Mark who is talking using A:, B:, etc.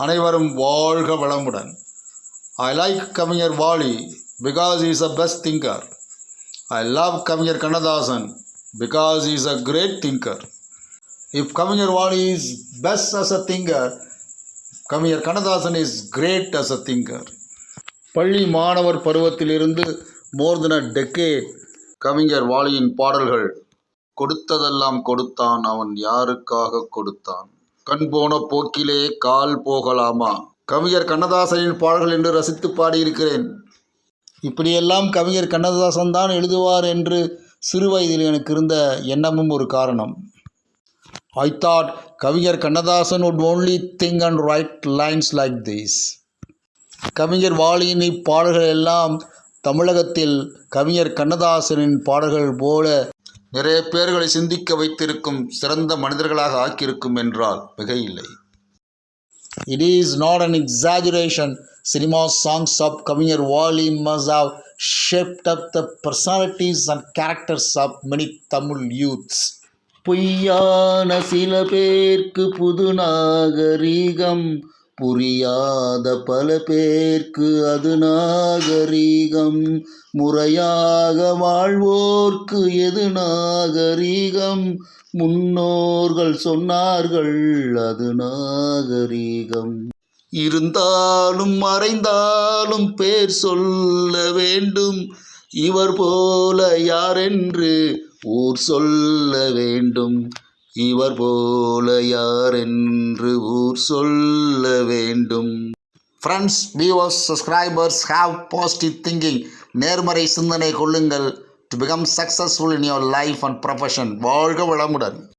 A: அனைவரும் வாழ்க வளமுடன். ஐ லைக் கவிஞர் Vaali because is a best thinker I love கவிஞர் Kannadasan because is a great thinker if கவிஞர் Vaali is best as a thinker கவிஞர் Kannadasan is great as a thinker பள்ளி மாணவர் பருவத்திலிருந்து மோர் தென் அ decade கவிஞர் வாலியின் பாடல்கள் கொடுத்ததெல்லாம் கொடுத்தான் அவன் யாருக்காக கொடுத்தான்? கண் போன போக்கிலே கால் போகலாமா? கவிஞர் கண்ணதாசனின் பாடல்கள் என்று ரசித்து பாடியிருக்கிறேன். இப்படியெல்லாம் கவிஞர் கண்ணதாசன் தான் எழுதுவார் என்று சிறு வயதில் எனக்கு இருந்த எண்ணமும் ஒரு காரணம். ஐ தாட் கவிஞர் Kannadasan would only think and write lines like this கவிஞர் வாலியின் இப்பாடல்கள் எல்லாம் தமிழகத்தில் கவிஞர் கண்ணதாசனின் பாடல்கள் போல நிறைய பேர்களை சிந்திக்க வைத்திருக்கும் சிறந்த மனிதர்களாக ஆக்கியிருக்கும் என்றால் மிகையில்லை. It is not an exaggeration cinema songs of கவிஞர் Vaali must shaped up the personalities and characters of many Tamil youths பொய்யான சில பேர்க்கு புது நாகரீகம். புரியாத பல பேர்க்கு அது நாகரீகம். முறையாக வாழ்வோர்க்கு எது நாகரீகம்? முன்னோர்கள் சொன்னார்கள் அது நாகரீகம். இருந்தாலும் மறைந்தாலும் பேர் சொல்ல வேண்டும். இவர் போல யாரென்று ஊர் சொல்ல வேண்டும். இவர் போல யார் என்று ஊர் சொல்ல வேண்டும். Friends viewers subscribers have positive thinking நேர்மறை சிந்தனை கொள்ளுங்கள். To become successful in your life and profession வாழ்க வளமுடன்.